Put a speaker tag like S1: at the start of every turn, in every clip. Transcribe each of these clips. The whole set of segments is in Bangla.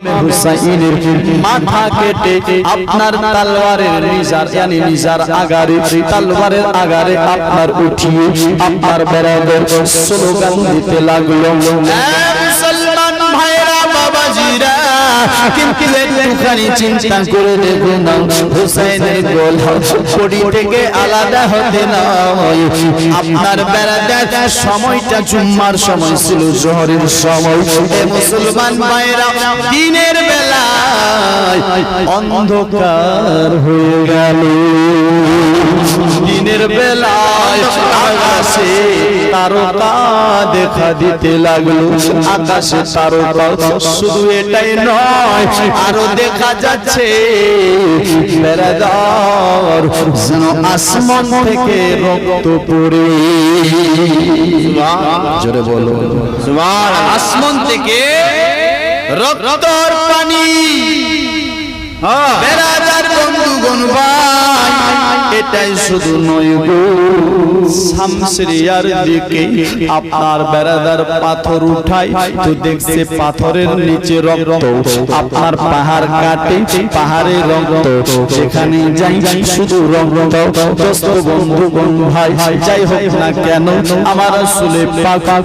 S1: হুসাইনের মাথা কেটে আপনার তালওয়ারের নিজার yani নিজার আগারে, তালওয়ারের আগারে আপনার উঠিয়ে আপনার বেড়াদের স্লোগান দিতে লাগল। মুসলমান ভাইরা, বাবাজিরা চিন্তা করে হুসাইনের গোল থেকে আলাদা হতে নয় আপনার বেড়াদের সময়টা জুম্মার সময় ছিল, জোহরের সময়। মুসলমান ভাইরা দিনের অন্ধকার হয়ে গেল। দিনের বেলায় আকাশে তারকা দেখা দিতে লাগল। আকাশে তারকা, শুধু এটাই নয় আরও দেখা যাচ্ছে। যেন আসমান থেকে রক্ত পড়ে। জোরে বলো। আসমান থেকে রক্তর পানি। বেড়াদার বন্ধুগণ ভাই, এটাই শুধু নয় শামসরিয়ার দিকে আপনার বেড়াদার পাথর উঠাই, তো দেখছে পাথরের নিচে রক্ত। আপনার পাহাড় কাটে, পাহাড়ে রক্ত। যেখানে যাই, শুধু রক্ত। দোস্ত বন্ধুগণ ভাই, যাই হোক না কেন, আমার আসলে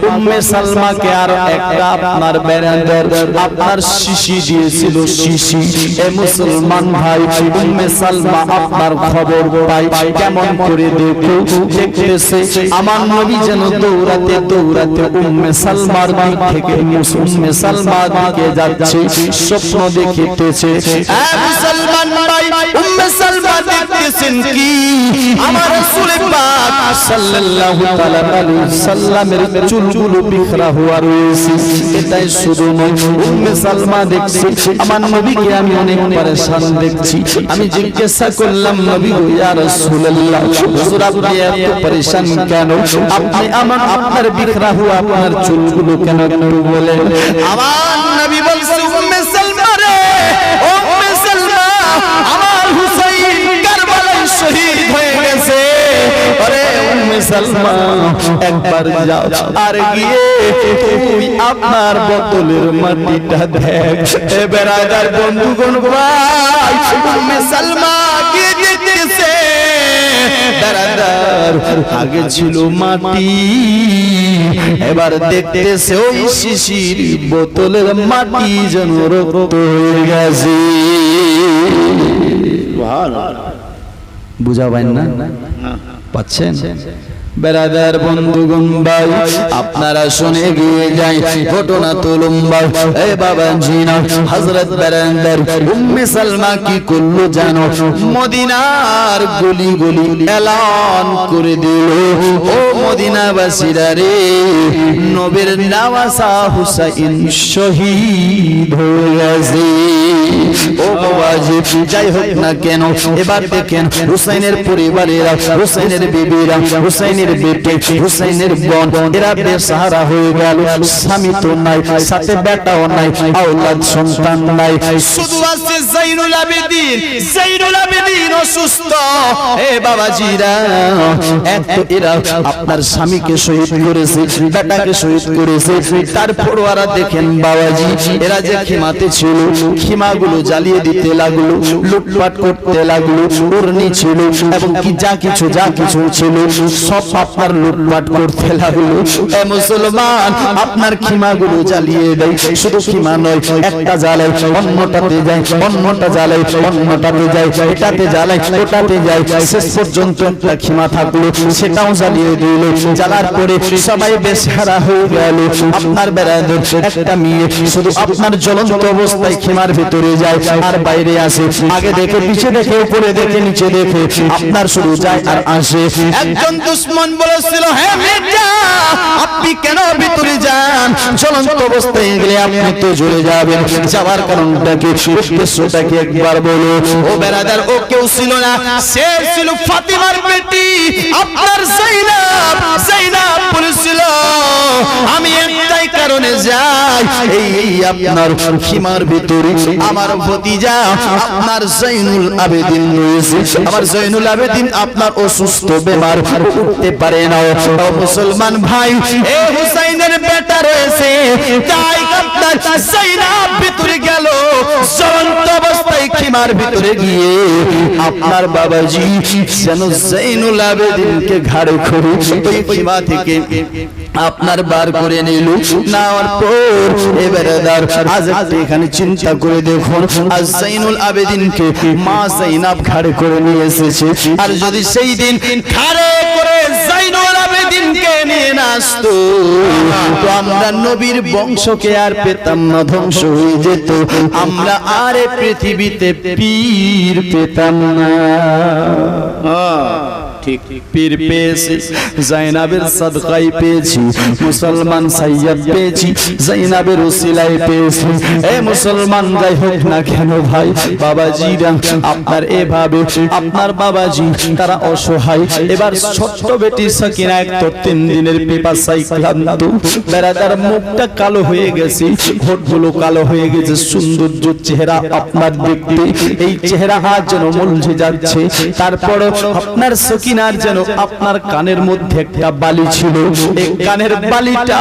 S1: উম্মে সালমাকে আর একটা আপনার বেড়াদার, আপনার শিশি দিয়েছিল শিশি। মুসলমান ভাই উম্মে সালমা আপনার খবর পাই। কেমন করে দেখো, দেখতেছে, আমার নবী যেন দৌড়াতে দৌড়াতে উম্মে সালমার দিক থেকে উম্মে সালমার দিকে যাচ্ছে, স্বপ্ন দেখিতেছে। মুসলমান ভাই, উম্মে সালমা দেখতেছেন কি? আমার রাসূল পাক সাল্লাল্লাহু তাআলা সাল্লামের চুলগুলো বিখরা হওয়া রয়েছে। এটাই শুধু নয়, উম্মে সালমা দেখছে, আমার নবীকে আমি অনেক পরেশান দেখছি। আমি জিজ্ঞাসা করলাম, নবী গো, ইয়া রাসূলুল্লাহ, হুজুর আপনি এত পরেশান কেন? আপনি আমার, আপনার বিখরা হুয়া, আপনার চুলগুলো কেন একটু বলেন? আমার নবী বলছে উম্মে সালমা রে উম্মে সালমা আমার হুসাইন কারবালায় শহীদ সালমা একবার যাও। আর গিয়ে তুমি আপনার বোতলের মাটিটা দেখ। এ বন্ধুগণ আগে ছিল মাটি, এবার দেখতেছে ওই শিশির বোতলের মাটি যেন রক্ত হয়ে গেছে। বুঝা পাইন না। পাচ্ছেন বেড়াদার বন্ধুগণ ভাই, আপনারা শুনে গিয়ে যাই, ঘটনা তো লম্বা এ বাবা জিনা, হযরত বেরান্দার উম্মে সালমা কি করল জানো? মদিনার গলি গলি এলান করে দিল। ও মদিনাবাসীরা রে, নবীর নওয়াসা হুসাইন শহীদ হয়ে গেছে। ও বাবাজি যাই হোক না কেন, এবার দেখেন হুসাইনের পরিবারেরা, হুসাইনের বিবিরা হুসাইনের বেটে হুসাইনের বোন এরা বেসাহারা হয়ে গেল স্বামী তো নাই সাথে বেটাও নাই আওলাদ সন্তান নাই শুধু আছে জাইনুল আবেদিন জাইনুল আবেদিন অসুস্থ এ বাবাজিরা এক তো এরা আপনার স্বামীকে শহীদ করেছে বেটাকে শহীদ করেছে তারপর ওরা দেখেন বাবাজি এরা যে খিমাতে ছিল খিমাগুলো জ্বালিয়ে দিতে লাগল লুটপাট করতে লাগল উর্নি ছিল এবং কি যা কিছু যা কিছু ছিল সব আপনার লুটপাট করতে লাগল। এ মুসলমান, আপনার খিমাগুলো জ্বালিয়ে দেয়। শুধু খিমা নয়, একটা জ্বালাই অন্যটাতে যায়, অন্যটা জ্বালাই অন্যটাতে যায়, এটাতে জ্বালাই ওটাতে যায়। শেষ পর্যন্ত একটা খিমা থাকল, সেটাও জ্বালিয়ে দিল। জ্বালার পরে সবাই বেসারা হয়ে গেল। আপনার বেড়াদের একটা মেয়ে, শুধু আপনার জ্বলন্ত অবস্থায় খিমার ভিতরে যায় আর বাইরে আসে। আগে দেখে, পিছে দেখে, উপরে দেখে, নিচে দেখে। আপনার শুরু যায় আর আসে। একজন দুশ্মন বলেছিল হ্যাঁ মেয়েটা আপনি কেন ভিতরে যান? জ্বলন্ত অবস্থায় গেলে আপনি তো জ্বলে যাবেন। যাওয়ার কারণটা কি উদ্দেশ্যটা কি একবার বলো। ও বেড়াদার, ও কেউ ছিল না, সে ছিল ফাতিমার বেটি আপনার জাইনাব জাইনাব বলেছিল, আমি একটাই কারণে যাই, এই এই আপনার খিমার ভিতরে আমার ভতিজা, আপনার জৈনুল আবেদিন রয়েছে। আমার জৈনুল আবেদিন আপনার অসুস্থ বেমার উঠতে পারে না মুসলমান ভাই। এ হুসাইনের বেটা রয়েছে। তাই আপনার জাইনাব ভিতরে গেল। খেমার ভিতরে গিয়ে আপনার বাবাজি যেন জৈনুল আবেদিনকে ঘাড়ে ওই খেমা থেকে আপনার বার করে নিল। নেওয়ার পর এবারে দার আজ এখানে চিন্তা করে দেখুন, আজ জৈনুল আবেদিনকে মা জাইনাব ঘাড়ে করে নিয়ে এসেছে। আর যদি সেই দিন ঘাড়ে করে জৈনুল আবেদিনকে নিয়ে নাচতো। তো আমরা নবীর বংশকে আর পেতাম না, ধ্বংস হয়ে যেত। আমরা আর পৃথিবীতে পীর পেতাম না। পীর পেয়েছি, জাইনাবের সাদকাই পেয়েছি, মুসলমান সাইয়াদ পেয়েছি, জাইনাবের ওসিলাই পেয়েছি। এ মুসলমান, যাই হোক না কেন ভাই বাবাজিরা আপনার এভাবে, আপনার বাবাজি, তারা অসহায়। এবার ছোট্ট বেটি সাকিনা এক তো তিন দিনের পিপাসাই ক্লান্ত। বেড়াদার মুখটা কালো হয়ে গেছে, ঠোঁটগুলো কালো হয়ে গেছে, সৌন্দর্য চেহারা আপনার দেখতে। এই চেহারা যেন মলঝে যাচ্ছে। তারপর আপনার সকিনার যেন আপনার কানের মধ্যে একটা বালি ছিল। কানের বালিটা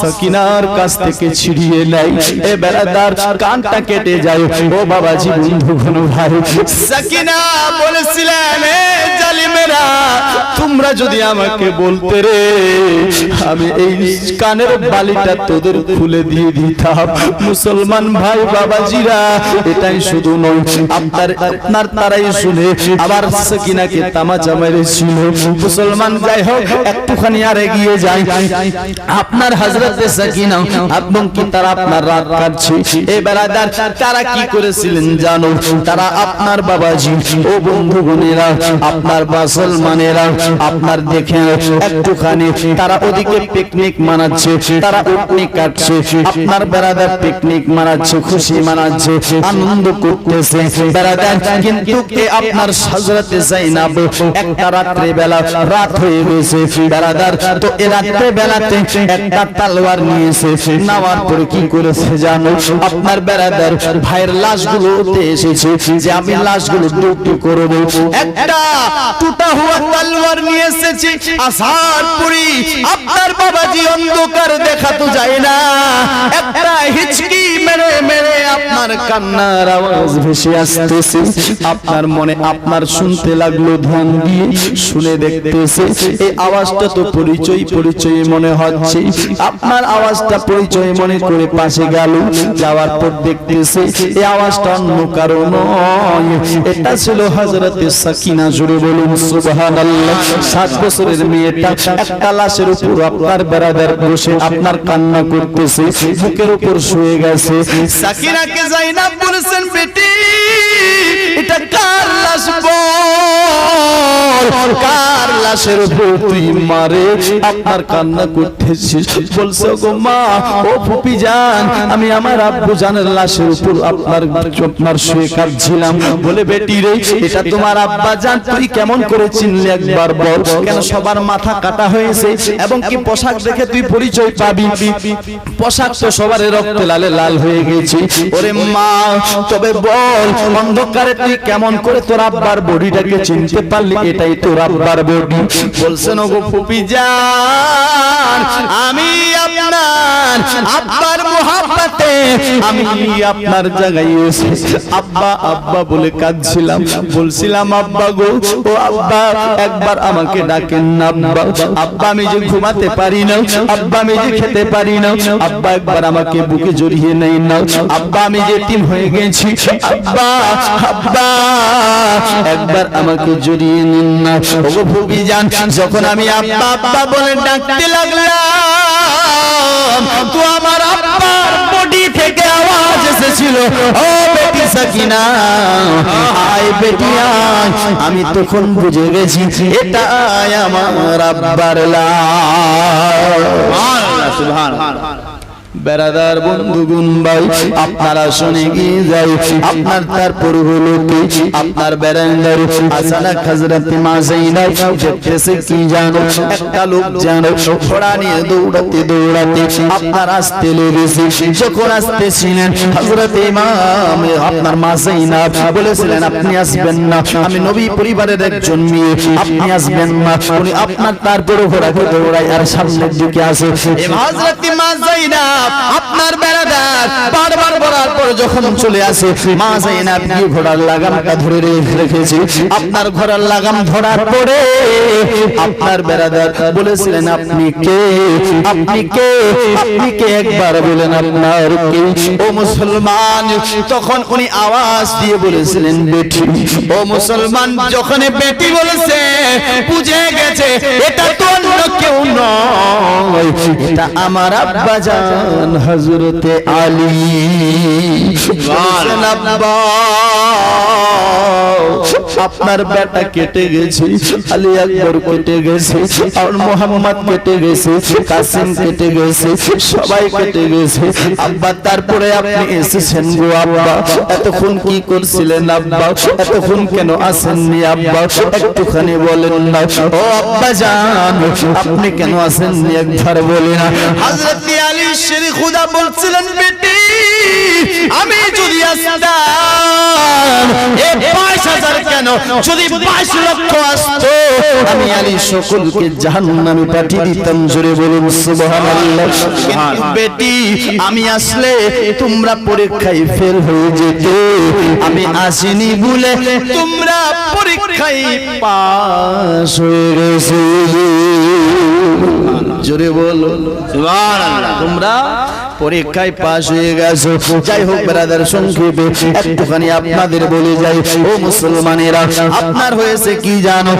S1: সকিনার কাছ থেকে ছিড়িয়ে নেয়। এ বেড়াদার কানটা কেটে যায়। ও বাবাজি, বন্ধু ঘন ভাই। সকিনা বলেছিলেন জালিমেরা, তোমরা যদি আমাকে বলতে রে, আমি এই কানের বালিটা তোদের খুলে দিয়ে দিতাম। মুসলমান ভাই বাবাজিরা, এটাই শুধু নয়, আপনার আপনার তারাই শুনে আবার সকিনাকে তামাচা মেরেছিল। মুসলমান যাই হোক, একটুখানি আর এগিয়ে যায় আপনার সকিনা এবং কি তারা আপনার রাত কাটছে? এই বেড়াদার তারা কি করেছিলেন জানো? তারা আপনার বাবাজি, ও আপনার মুসলমানেরা, আপনার দেখে একটুখানি তারা ওদিকে পিকনিক মানাচ্ছে, তারা কাটছে। আপনার পিকনিক মানাচ্ছে, খুশি মানাচ্ছে, আনন্দ করতেছে। বেড়াদার কিন্তু কে আপনার হযরতে যায়নাব একটা রাত্রে বেলা রাত আপনার নিয়ে এসেছে। আপনার বাবাজি অন্ধকার দেখা তো যায় না। একটা হিচকি মেরে মেরে আপনার কান্নার আওয়াজ ভেসে আসতেছে, আপনার মনে আপনার শুনতে লাগল ধ্যান দিয়ে, শুনে দেখতেছে, এই আওয়াজটা তো পরিচয় পরিচয় মনে হচ্ছে। আপনার আওয়াজটা পরিচয় মনে করে পাশে গেল, যাওয়ার পর দেখতেছে, এই আওয়াজটা অন্য কারও নয়। এটা ছিল হযরতে সাকিনা জুড়ে বলুন, সুবহানাল্লাহ। সাত বছরের মেয়েটা, একটা লাশের উপর আপনার বেড়াদার বসে আপনার কান্না করতেছে, বুকের উপর শুয়ে গেছে। সাকিনাকে বেটি, এটা কার লাশ বল? কার লাশের তুই মারে? আপনার কান্না করতেছিস বলছে গো মা, ও ফুপি জান, আমি আমার আব্বু জানের লাশের উপর আপনার আপনার শুয়ে কাঁদছিলাম। বলে, বেটি রে, এটা তোমার আব্বা জান, তুই কেমন করে চিনলে একবার বল? কেন সবার মাথা কাটা হয়েছে? এবং কি পোশাক দেখে তুই পরিচয় পাবি? পোশাক তো সবার রক্তে লালে লাল হয়ে গেছে। ওরে মা, তবে বল, অন্ধকারে তুই কেমন করে তোর আব্বার বডিটাকে চিনতে পারলি? এটাই তোর আব্বার বডি। বলছেন, ওগো ফুপি জান, আমি আপনার আব্বার আমি আপনার জায়গায় এসে আব্বা আব্বা বলে কাঁদছিলাম। বলছিলাম, আব্বা গো, ও আব্বা, একবার আমাকে ডাকেন না, আব্বা। আব্বা, আমি যে ঘুমাতে পারি না, আব্বা, আমি যে খেতে পারি না, আব্বা একবার আমাকে বুকে জড়িয়ে নেই না। আব্বা, আমি যে হয়ে গেছি। আব্বা আব্বা, একবার আমাকে জড়িয়ে নিন না। ওগো জান যখন আমি আব্বা আব্বা বলে ডাকতে লাগলাম, তো আমার আব্বার বডি থেকে আওয়াজ এসেছিল, ও বেটি সাকিনা বেটি আমি তখন বুঝে গেছি এটা আমার আব্বার লাশ। বেড়াদার বন্ধুগুন ভাই, আপনারা শুনে গিয়ে যাই। আপনার তারপর হলো কি? আপনার বেড়ান্দার আসানা খাজরাতে মা জাইনা দেখতেছে কি জানো? একটা লোক জানো, ঘোড়া নিয়ে দৌড়াতে দৌড়াতে আপনার আসতে লেগেছে। যখন আসতেছিলেন, হযরত ইমাম আপনার মা জাইনা বলেছিলেন, আপনি আসবেন না। আমি নবী পরিবারের একজন মেয়ে, আপনি আসবেন না। উনি আপনার তারপর ঘোড়াকে দৌড়ায় আর সামনের দিকে আসে। হযরত মা জাইনা আপনার বেড়াদার বারবার বলার পর যখন চলে আসে, মা জাইনাব গিয়ে ঘোড়ার লাগামটা ধরে রেখে- রেখেছে। আপনার ঘোড়ার লাগাম ধরার পরে আপনার বেড়াদার বলেছিলেন, আপনি কে? আপনি কে? আপনি কে? একবার বলেন আপনার কে? ও মুসলমান, তখন উনি আওয়াজ দিয়ে বলেছিলেন, বেটি। ও মুসলমান, যখন বেটি বলেছে, বুঝে গেছে, এটা তো অন্য কেউ নয়। এটা আমার আব্বা জান হযরতে আলী। আপনার বেটা কেটে গেছে আলী আকবর কেটে গেছে আর মোহাম্মদ কেটে গেছে কাসিম কেটে গেছে সবাই কেটে গেছে। আব্বা তারপরে আপনি এসেছেন গো আব্বা। এতক্ষণ কি করছিলেন আব্বা? এতক্ষণ কেন আসেননি আব্বা? একটুখানি বলেন না। ও আব্বা জান আপনি কেন আসেননি একবার বলেন। না হযরত আলী শের খুদা বলছিলেন বেটি আমি যদি আসতাম এ বাইশ হাজার কেন? যদি বাইশ লক্ষ আসতো আমি আলী সকলকে জাহান্নামে পাঠিয়ে দিতাম জোরে বলুন সুবহানাল্লাহ। বেটি আমি আসলে তোমরা পরীক্ষায় ফেল হয়ে যেতে আমি আসিনি বলে তোমরা পরীক্ষায় পাস হয়ে গেছে। জোরে বলো। তোমরা পরীক্ষায় পাশ হয়ে গেছো। যাই হোক ব্রাদার সংক্ষেপে একটুখানি আপনাদের বলে যাই। ও মুসলমানেরা, আপনার হয়েছে কি জানো?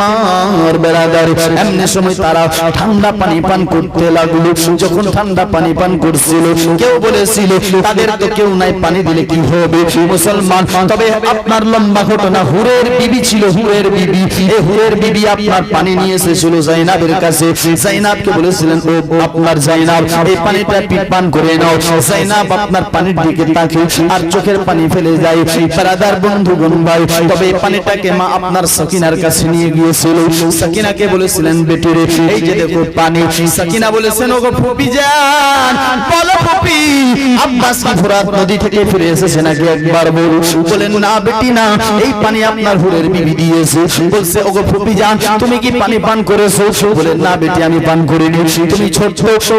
S1: মার ব্রাদার এমনি সময় তারা ঠান্ডা পানি পান করতে লাগল। যখন ঠান্ডা পানি পান করছিল, কেউ বলেছিল, তাদের তো কেউ নাই, পানি দিলে কি হবে? মুসলমান, তবে আপনার লম্বা ঘটনা, হুরের বিবি ছিল, হুরের বিবি। হুরের বিবি আপনার পানি নিয়ে এসেছিল জাইনাবের কাছে। জাইনাবকে বলেছিলেন, ও, আপনার জাইনাব, এই পানিটা করে নাও। জাইনাব আপনার পানির দিকে তাকে আর চোখের পানি ফেলে যায়। বন্ধুগণ, ভাই, তবে পানিটাকে মা আপনার সকিনার কাছে নিয়ে গিয়েছিল। বলেছিলেন, বেটি রে, এই যে দেখো পানি। বলেছেন, ওগো ফুপি যান বলো ফুপি, আব্বাস ফোরাত নদী থেকে ফিরে এসেছে নাকি একবার বল? বলেন, না বেটি না, এই পানি আপনার হুরের বিবি দিয়েছে। বলছে, ওগো ফুপি যান তুমি কি পানি পান করেছ? বলে না বেটি, আমি পান করিনি। তুমি ছোট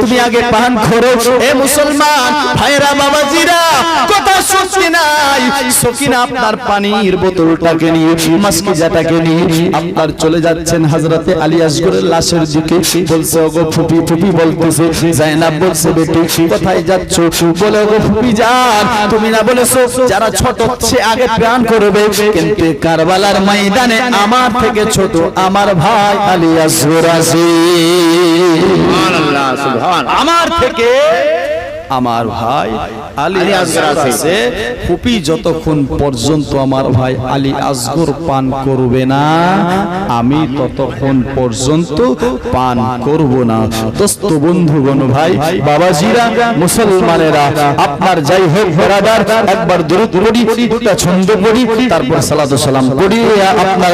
S1: তুমি আগে পান করো। এ মুসলমান ভাইরা বাবাজিরা কথা শুনছি নাই। সকিনা আপনার পানির বোতলটাকে নিয়ে মাসকিজাটাকে নিয়ে আপনার চলে যাচ্ছেন হযরতে আলী আসগরের লাশের দিকে। বলছে ওগো ফুপি ফুপি বলতেছে জাইনাব বলছে বেটি কোথায় যাচ্ছ? বলে ওগো ফুপি যান তুমি না বলেছ যারা ছোট সে আগে প্রাণ করবে। কিন্তু কারবালার ময়দানে আমার থেকে ছোট আমার ভাই আলী আসগর আছে। আমার থেকে আমার ভাই আলী আসগর আছে। ফুপি যতক্ষণ পর্যন্ত আমার ভাই আলী আসগর পান করবে না, আমি ততক্ষণ পর্যন্ত পান করব না। দোস্ত বন্ধুগণ, ভাই, বাবাজিরা, মুসলমানেরা, আপনার যাই হোক বেরাদার, একবার দূরত পড়ি ছন্দ পড়ি, তারপর সালাতু সালাম পড়ি, আপনার